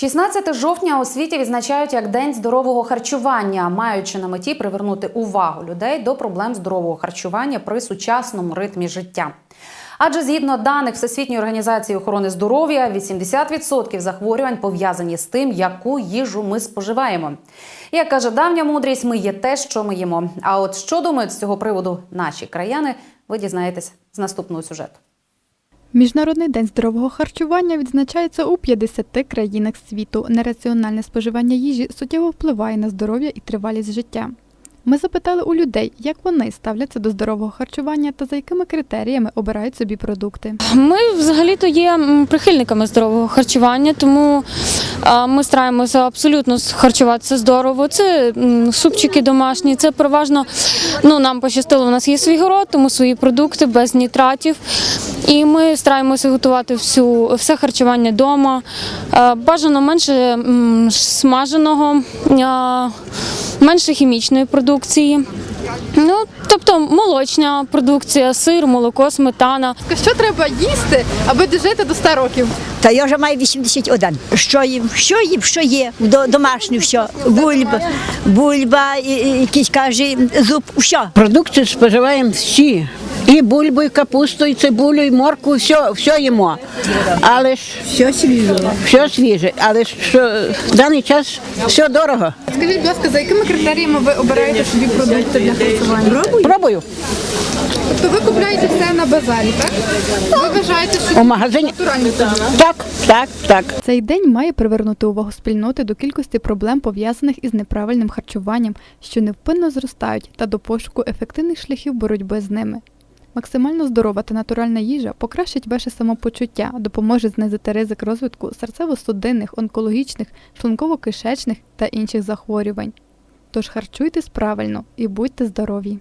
16 жовтня у світі відзначають як День здорового харчування, маючи на меті привернути увагу людей до проблем здорового харчування при сучасному ритмі життя. Адже згідно даних Всесвітньої організації охорони здоров'я, 80% захворювань пов'язані з тим, яку їжу ми споживаємо. Як каже давня мудрість, ми є те, що ми їмо. А от що думають з цього приводу наші краяни, ви дізнаєтесь з наступного сюжету. Міжнародний день здорового харчування відзначається у 50 країнах світу. Нераціональне споживання їжі суттєво впливає на здоров'я і тривалість життя. Ми запитали у людей, як вони ставляться до здорового харчування та за якими критеріями обирають собі продукти. Ми взагалі-то є прихильниками здорового харчування, тому ми стараємося абсолютно харчуватися здорово. Це супчики домашні, це переважно ну, нам пощастило, у нас є свій город, тому свої продукти без нітратів. І ми стараємося готувати всю, все харчування вдома. Бажано менше смаженого, менше хімічної продукції. Ну, тобто молочна продукція, сир, молоко, сметана. Що треба їсти, аби дожити до 100 років? Та я вже маю 81. Що їм? Що їм? Що є? До, домашнє все. Бульба, бульба, і, і, якийсь каже, зуб, все. Продукти споживаємо всі. І бульбу, і капусту, і цибулю, і моркву, все, все їмо. Але ж Все свіже. все свіже. Але ж що в даний час все дорого. Скажіть, будь ласка, за якими критеріями ви обираєте собі продукти для харчування? Пробую Тобто ви купляєте все на базарі, так? Ви вважаєте, що у магазині. натуральні? Так, так, так. Цей день має привернути увагу спільноти до кількості проблем, пов'язаних із неправильним харчуванням, що невпинно зростають, та до пошуку ефективних шляхів боротьби з ними. Максимально здорова та натуральна їжа покращить ваше самопочуття, допоможе знизити ризик розвитку серцево-судинних, онкологічних, шлунково-кишечних та інших захворювань. Тож харчуйтесь правильно і будьте здорові!